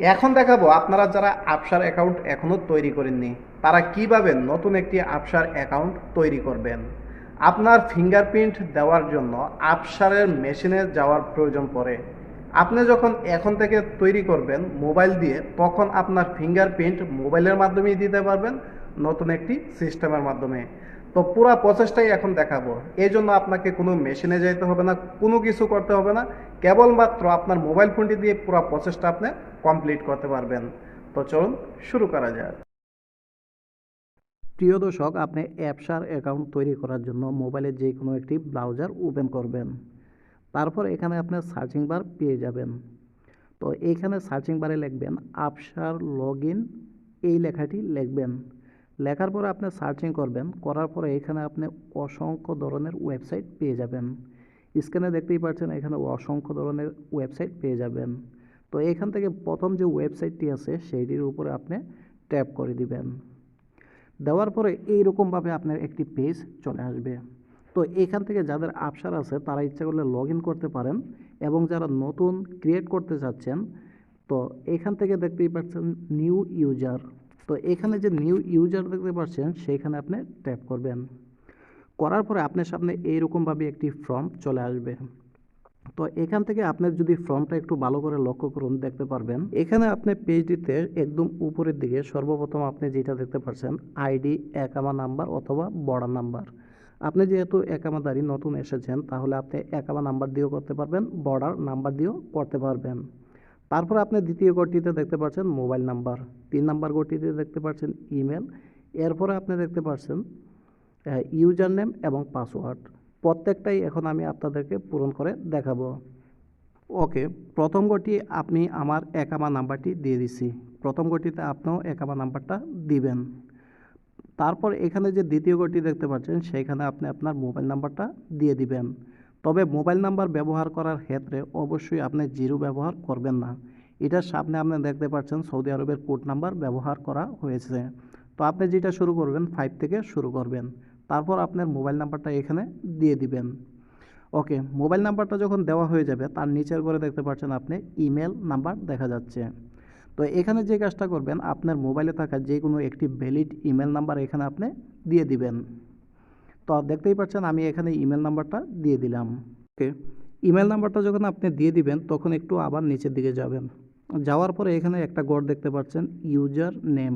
এখন দেখাবো আপনারা যারা আপসার অ্যাকাউন্ট এখনও তৈরি করেননি, তারা কীভাবে নতুন একটি আপসার অ্যাকাউন্ট তৈরি করবেন? আপনার ফিঙ্গারপ্রিন্ট দেওয়ার জন্য আপসারের মেশিনে যাওয়ার প্রয়োজন পড়ে। আপনি যখন এখন থেকে তৈরি করবেন মোবাইল দিয়ে, তখন আপনার ফিঙ্গারপ্রিন্ট মোবাইলের মাধ্যমেই দিতে পারবেন, নতুন একটি সিস্টেমের মাধ্যমে। তো পুরো প্রসেসটাই এখন দেখাবো। এই জন্য আপনাকে কোনো মেশিনে যেতে হবে না, কোনো কিছু করতে হবে না। কেবলমাত্র আপনার মোবাইল ফোনটি দিয়ে পুরো প্রসেসটা আপনি কমপ্লিট করতে পারবেন। তো চলুন শুরু করা যাক। প্রিয় দর্শক, আপনি অ্যাপসার অ্যাকাউন্ট তৈরি করার জন্য মোবাইলে যে কোনো একটি ব্রাউজার ওপেন করবেন। তারপর এখানে আপনার সার্চিং বার পেয়ে যাবেন। তো এইখানে সার্চিং বারে লিখবেন আপসার লগ এই লেখাটি লিখবেন। লেখার পরে আপনি সার্চিং করবেন, করার পরে এখানে আপনি অসংখ্য ধরনের ওয়েবসাইট পেয়ে যাবেন। স্ক্রিনে দেখতেই পাচ্ছেন এখানে অসংখ্য ধরনের ওয়েবসাইট পেয়ে যাবেন। তো এখান থেকে প্রথম যে ওয়েবসাইটটি আছে, সেইটির উপরে আপনি ট্যাপ করে দিবেন। দেওয়ার পরে এইরকমভাবে আপনার একটি পেজ চলে আসবে। তো এখান থেকে যাদের আপসার আছে তারা ইচ্ছা করলে লগ করতে পারেন এবং যারা নতুন ক্রিয়েট করতে চাচ্ছেন, তো এখান থেকে দেখতেই পাচ্ছেন নিউ ইউজার তো এখানে যে নিউ ইউজার দেখতে পাচ্ছেন, সেইখানে আপনি ট্যাপ করবেন। করার পরে আপনার সামনে এইরকমভাবে একটি ফর্ম চলে আসবে। তো এখান থেকে আপনার যদি ফর্মটা একটু ভালো করে লক্ষ্য করুন, দেখতে পারবেন। এখানে আপনি পেজটিতে একদম উপরের দিকে সর্বপ্রথম আপনি যেটা দেখতে পাচ্ছেন আইডি একামা নাম্বার অথবা বর্ডার নাম্বার। আপনি যেহেতু একামাদারি নতুন এসেছেন, তাহলে আপনি একামা নাম্বার দিয়েও করতে পারবেন, বর্ডার নাম্বার দিয়েও করতে পারবেন। তারপর আপনি দ্বিতীয় গড়টিতে দেখতে পাচ্ছেন মোবাইল নাম্বার, তিন নাম্বার গড়টিতে দেখতে পাচ্ছেন ইমেল, এরপরে আপনি দেখতে পাচ্ছেন ইউজার নেম এবং পাসওয়ার্ড। প্রত্যেকটাই এখন আমি আপনাদেরকে পূরণ করে দেখাবো। ওকে, প্রথম গটি আপনি আমার একামা নাম্বারটি দিয়ে দিছি। প্রথম গটিতে আপনিও একামা নাম্বারটা দিবেন। তারপর এখানে যে দ্বিতীয় গটি দেখতে পাচ্ছেন সেইখানে আপনি আপনার মোবাইল নাম্বারটা দিয়ে দিবেন। তবে মোবাইল নাম্বার ব্যবহার করার ক্ষেত্রে অবশ্যই আপনি জিরো ব্যবহার করবেন না। এটার সামনে আপনি দেখতে পাচ্ছেন সৌদি আরবের কোড নাম্বার ব্যবহার করা হয়েছে। তো আপনি যেটা শুরু করবেন ফাইভ থেকে শুরু করবেন। তারপর আপনার মোবাইল নাম্বারটা এখানে দিয়ে দিবেন। ওকে, মোবাইল নাম্বারটা যখন দেওয়া হয়ে যাবে, তার নিচের করে দেখতে পাচ্ছেন আপনি ইমেল নাম্বার দেখা যাচ্ছে। তো এখানে যে কাজটা করবেন, আপনার মোবাইলে থাকা যে কোনো একটি ভ্যালিড ইমেল নাম্বার এখানে আপনি দিয়ে দিবেন। তো দেখতেই পাচ্ছেন আমি এখানে ইমেল নাম্বারটা দিয়ে দিলাম। ওকে ইমেল নাম্বারটা যখন আপনি দিয়ে দিবেন, তখন একটু আবার নিচের দিকে যাবেন। যাওয়ার পরে এখানে একটা গড় দেখতে পাচ্ছেন ইউজার নেম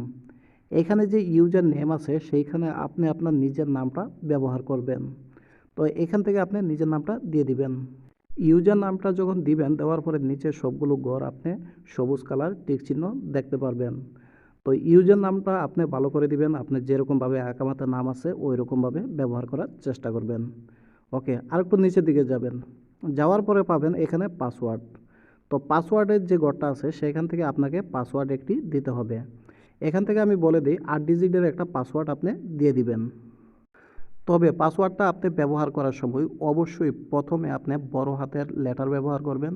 এখানে যে ইউজার নেম আছে, সেইখানে আপনি আপনার নিজের নামটা ব্যবহার করবেন। তো এখান থেকে আপনি নিজের নামটা দিয়ে দিবেন। ইউজার নামটা যখন দিবেন, দেওয়ার পরে নিচে সবগুলো গড় আপনি সবুজ কালার টিক চিহ্ন দেখতে পারবেন। তো ইউজার নামটা আপনি ভালো করে দিবেন, আপনি যেরকমভাবে আকামাতে নাম আছে ওই রকমভাবে ব্যবহার করার চেষ্টা করবেন। ওকে, আরেকটু নিচের দিকে যাবেন। যাওয়ার পরে পাবেন এখানে পাসওয়ার্ড। তো পাসওয়ার্ডের যে গড়টা আছে, সেখান থেকে আপনাকে পাসওয়ার্ড একটি দিতে হবে। এখান থেকে আমি বলে দিই, আট ডিজিটের একটা পাসওয়ার্ড আপনি দিয়ে দিবেন। তবে পাসওয়ার্ডটা আপনি ব্যবহার করার সময় অবশ্যই প্রথমে আপনি বড় হাতের লেটার ব্যবহার করবেন।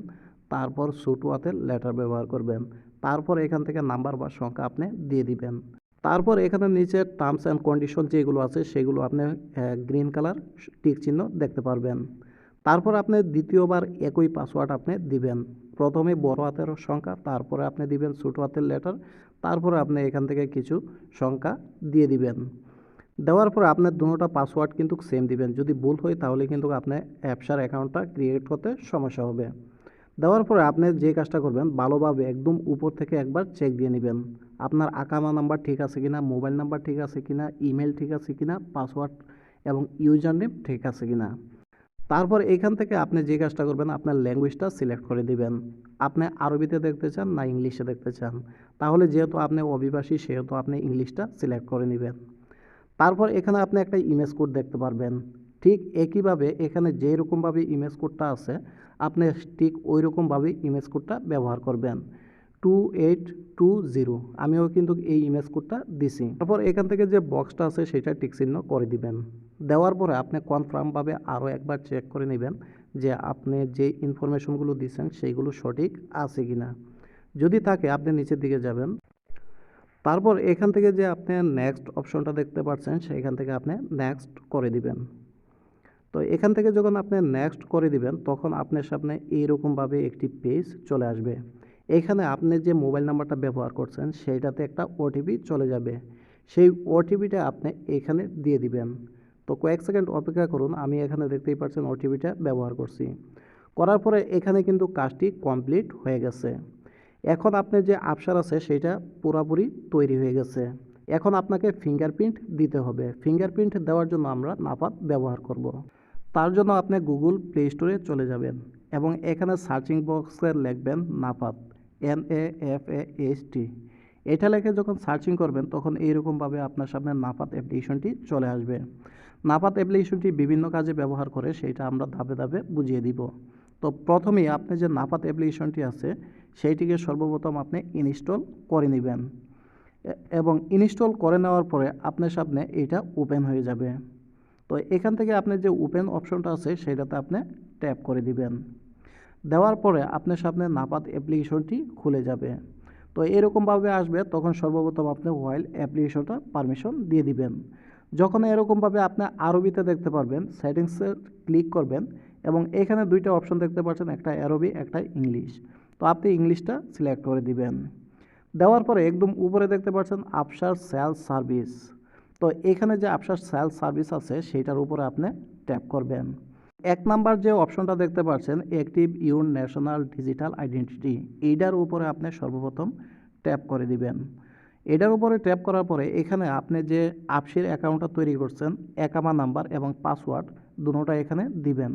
তারপর ছোটো হাতের লেটার ব্যবহার করবেন। তারপর এখান থেকে নাম্বার বা সংখ্যা আপনি দিয়ে দিবেন। তারপর এখানে নিচে টার্মস অ্যান্ড কন্ডিশন যেগুলো আছে, সেগুলো আপনি গ্রিন কালার টিক চিহ্ন দেখতে পারবেন। তারপর আপনি দ্বিতীয়বার একই পাসওয়ার্ড আপনি দিবেন। প্রথমে বড় হাতের সংখ্যা, তারপরে আপনি দিবেন ছোটো হাতের লেটার তারপরে আপনি এখান থেকে কিছু সংখ্যা দিয়ে দিবেন। দেওয়ার পর আপনার দুটোটা পাসওয়ার্ড কিন্তু সেম দিবেন। যদি ভুল হয় তাহলে কিন্তু আপনার অ্যাপসার অ্যাকাউন্টটা ক্রিয়েট করতে সমস্যা হবে। দেওয়ার পরে আপনি যে কাজটা করবেন, ভালোভাবে একদম উপর থেকে একবার চেক দিয়ে নেবেন। আপনার আকামা নাম্বার ঠিক আছে কিনা, মোবাইল নাম্বার ঠিক আছে কিনা ইমেল ঠিক আছে কিনা পাসওয়ার্ড এবং ইউজার নেম ঠিক আছে কিনা। তারপর এখান থেকে আপনি যে কাজটা করবেন, আপনার ল্যাঙ্গুয়েজটা সিলেক্ট করে দিবেন। আপনি আরবিতে দেখতে চান না ইংলিশে দেখতে চান? তাহলে যেহেতু আপনি অভিবাসী, সেহেতু আপনি ইংলিশটা সিলেক্ট করে নেবেন। তারপর এখানে আপনি একটা ইমেজ কোড দেখতে পারবেন। ঠিক একইভাবে এখানে যেই রকমভাবে ইমেজ কোডটা আছে, আপনি ঠিক ওই রকমভাবে ইমেজ কোডটা ব্যবহার করবেন। টু এইট টু জিরো আমিও কিন্তু এই ইমেজ কোডটা দিছি। তারপর এখান থেকে যে বক্সটা আছে, সেটা টিক চিহ্ন করে দিবেন। দেওয়ার পরে আপনি কনফার্মভাবে আরও একবার চেক করে নেবেন যে আপনি যে ইনফরমেশনগুলো দিচ্ছেন সেইগুলো সঠিক আছে কি না যদি থাকে, আপনি নিচের দিকে যাবেন। তারপর এখান থেকে যে আপনি নেক্সট অপশনটা দেখতে পাচ্ছেন সেইখান থেকে আপনি নেক্সট করে দিবেন। তো এখান থেকে যখন আপনি নেক্সট করে দিবেন, তখন আপনার সামনে এইরকমভাবে একটি পেজ চলে আসবে। এখানে আপনি যে মোবাইল নাম্বারটা ব্যবহার করছেন, সেইটাতে একটা ওটিপি চলে যাবে। সেই ওটিপিটা আপনি এখানে দিয়ে দিবেন। তো কয়েক সেকেন্ড অপেক্ষা করুন, আমি এখানে দেখতেই পাচ্ছেন ওটিপিটা ব্যবহার করছি। করার পরে এখানে কিন্তু কাজটি কমপ্লিট হয়ে গেছে। এখন আপনি যে আপসার আছে সেটা পুরোপুরি তৈরি হয়ে গেছে। এখন আপনাকে ফিঙ্গারপ্রিন্ট দিতে হবে। ফিঙ্গারপ্রিন্ট দেওয়ার জন্য আমরা নাপাত ব্যবহার করব। তার জন্য আপনি গুগল প্লে স্টোরে চলে যাবেন এবং এখানে সার্চিং বক্সে লিখবেন নাপাত N A F A H T এটা লিখে যখন সার্চিং করবেন, তখন এইরকমভাবে আপনার সামনে নাপাত অ্যাপ্লিকেশনটি চলে আসবে। নাপাত অ্যাপ্লিকেশনটি বিভিন্ন কাজে ব্যবহার করে সেটা আমরা ধাপে ধাপে বুঝিয়ে দিব। তো প্রথমেই আপনি যে নাপাত অ্যাপ্লিকেশনটি আছে, সেইটিকে সর্বপ্রথম আপনি ইনস্টল করে নেবেন। এবং ইনস্টল করে নেওয়ার পরে আপনার সামনে এটা ওপেন হয়ে যাবে। তো এখান থেকে আপনি যে ওপেন অপশনটা আছে, সেটাতে আপনি ট্যাপ করে দিবেন। দেওয়ার পরে আপনার সামনে নাপাত অ্যাপ্লিকেশনটি খুলে যাবে। তো এরকমভাবে আসবে, তখন সর্বপ্রথম আপনি ওয়াইল অ্যাপ্লিকেশনটা পারমিশন দিয়ে দিবেন। যখন এরকমভাবে আপনি আরবিতে দেখতে পারবেন সেটিংসে ক্লিক করবেন এবং এখানে দুইটা অপশন দেখতে পাচ্ছেন, একটা আরবি, একটা ইংলিশ। তো আপনি ইংলিশটা সিলেক্ট করে দিবেন। দেওয়ার পরে একদম উপরে দেখতে পাচ্ছেন আফসার সেলস সার্ভিস তো এখানে যে আফসার সেলস সার্ভিস আছে, সেইটার উপরে আপনি ট্যাপ করবেন। এক নাম্বার যে অপশনটা দেখতে পাচ্ছেন active your national digital identity এইটার উপরে আপনি সর্বপ্রথম ট্যাপ করে দিবেন। এটার উপরে ট্যাপ করার পরে এখানে আপনি যে আপসির অ্যাকাউন্টটা তৈরি করছেন, একামা নাম্বার এবং পাসওয়ার্ড দুটোটা এখানে দিবেন।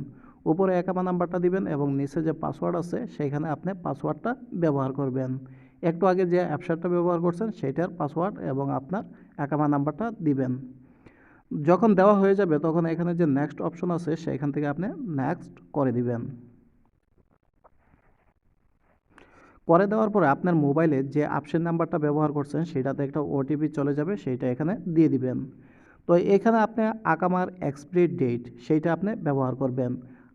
উপরে একামা নাম্বারটা দিবেন এবং নিচে যে পাসওয়ার্ড আছে, সেখানে আপনি পাসওয়ার্ডটা ব্যবহার করবেন। একটু আগে যে অ্যাপসারটা ব্যবহার করছেন, সেটার পাসওয়ার্ড এবং আপনার একামা নাম্বারটা দিবেন। যখন দেওয়া হয়ে যাবে, তখন এখানে যে নেক্সট অপশন আছে, সেখান থেকে আপনি নেক্সট করে দিবেন। করে দেওয়ার পরে আপনার মোবাইলে যে আপসের নাম্বারটা ব্যবহার করছেন, সেটাতে একটা ওটিপি চলে যাবে সেইটা এখানে দিয়ে দিবেন। তো এখানে আপনি আকামার এক্সপায়ারি ডেট সেইটা আপনি ব্যবহার করবেন।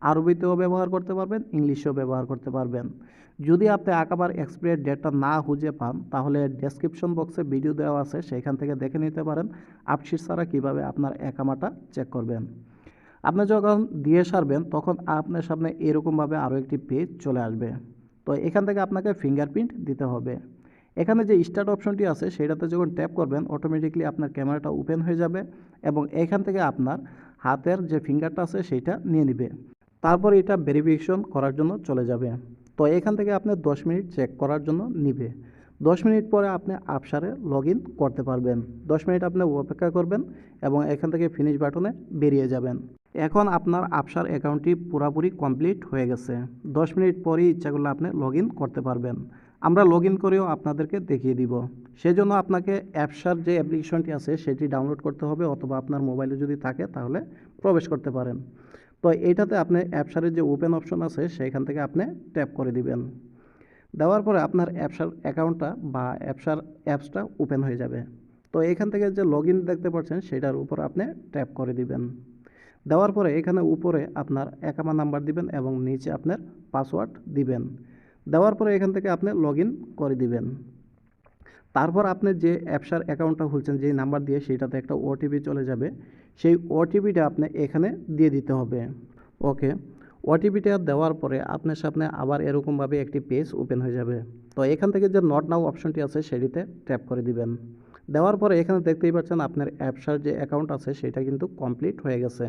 আরবিতেও ব্যবহার করতে পারবেন, ইংলিশেও ব্যবহার করতে পারবেন। যদি আপনি আকামার এক্সপায়ারি ডেটটা না খুঁজে পান, তাহলে ডেসক্রিপশন বক্সে ভিডিও দেওয়া আছে, সেখান থেকে দেখে নিতে পারেন আপসির ছাড়া কীভাবে আপনার একামাটা চেক করবেন। আপনি যখন দিয়ে সারবেন, তখন আপনার সামনে এরকমভাবে আরও একটি পেজ চলে আসবে। তো এখান থেকে আপনাকে ফিঙ্গারপ্রিন্ট দিতে হবে। এখানে যে স্টার্ট অপশনটি আছে, সেটাতে যখন ট্যাপ করবেন অটোমেটিকলি আপনার ক্যামেরাটা ওপেন হয়ে যাবে এবং এখান থেকে আপনার হাতের যে ফিঙ্গারটা আছে সেইটা নিয়ে নেবে। তারপর এটা ভেরিফিকেশন করার জন্য চলে যাবে। তো এখান থেকে আপনি দশ মিনিট চেক করার জন্য নিবে। দশ মিনিট পরে আপনি আপসারে লগ করতে পারবেন। দশ মিনিট আপনি অপেক্ষা করবেন এবং এখান থেকে ফিনিশ বাটনে বেরিয়ে যাবেন। এখন আপনার আপসার অ্যাকাউন্টটি পুরোপুরি কমপ্লিট হয়ে গেছে। দশ মিনিট পরেই ইচ্ছা করলে আপনি লগ করতে পারবেন। আমরা লগ ইন করেও আপনাদেরকে দেখিয়ে দিব। সেজন্য আপনাকে অ্যাপসার যে অ্যাপ্লিকেশনটি আছে, সেটি ডাউনলোড করতে হবে অথবা আপনার মোবাইলে যদি থাকে, তাহলে প্রবেশ করতে পারেন। তো এইটাতে আপনি অ্যাপসারের যে ওপেন অপশন আছে সেইখান থেকে আপনি ট্যাপ করে দিবেন। দেওয়ার পরে আপনার অ্যাপসার অ্যাকাউন্টটা বা অ্যাপসার অ্যাপসটা ওপেন হয়ে যাবে। তো এখান থেকে যে লগ দেখতে পাচ্ছেন, সেটার উপর আপনি ট্যাপ করে দিবেন। দেওয়ার পরে এখানে উপরে আপনার একামা নাম্বার দিবেন এবং নিচে আপনার পাসওয়ার্ড দিবেন। দেওয়ার পরে এখান থেকে আপনি লগ করে দিবেন। তারপর আপনি যে অ্যাপসার অ্যাকাউন্টটা খুলছেন, যেই নাম্বার দিয়ে সেইটাতে একটা ওটিপি চলে যাবে, সেই ওটিপিটা আপনি এখানে দিয়ে দিতে হবে। ওকে ওটিপিটা দেওয়ার পরে আপনার সামনে আবার এরকমভাবে একটি পেজ ওপেন হয়ে যাবে। তো এখান থেকে যে নট নাও অপশনটি আছে, সেটিতে ট্যাপ করে দিবেন। দেওয়ার পরে এখানে দেখতেই পাচ্ছেন আপনার অ্যাপসার যে অ্যাকাউন্ট আছে, সেটা কিন্তু কমপ্লিট হয়ে গেছে।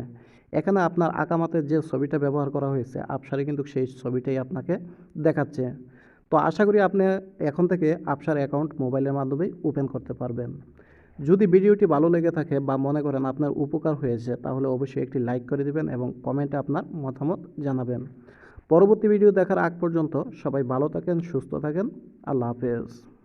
এখানে আপনার আকামাতের যে ছবিটা ব্যবহার করা হয়েছে আপসারে কিন্তু সেই ছবিটাই আপনাকে দেখাচ্ছে। তো আশা করি আপনি এখন থেকে আপসার অ্যাকাউন্ট মোবাইলের মাধ্যমে ওপেন করতে পারবেন। যদি ভিডিওটি ভালো লেগে থাকে বা মনে করেন আপনার উপকার হয়েছে, তাহলে অবশ্যই একটি লাইক করে দিবেন এবং কমেন্টে আপনার মতামত জানাবেন। পরবর্তী ভিডিও দেখার আগ পর্যন্ত সবাই ভালো থাকেন, সুস্থ থাকেন। আল্লাহ হাফেজ।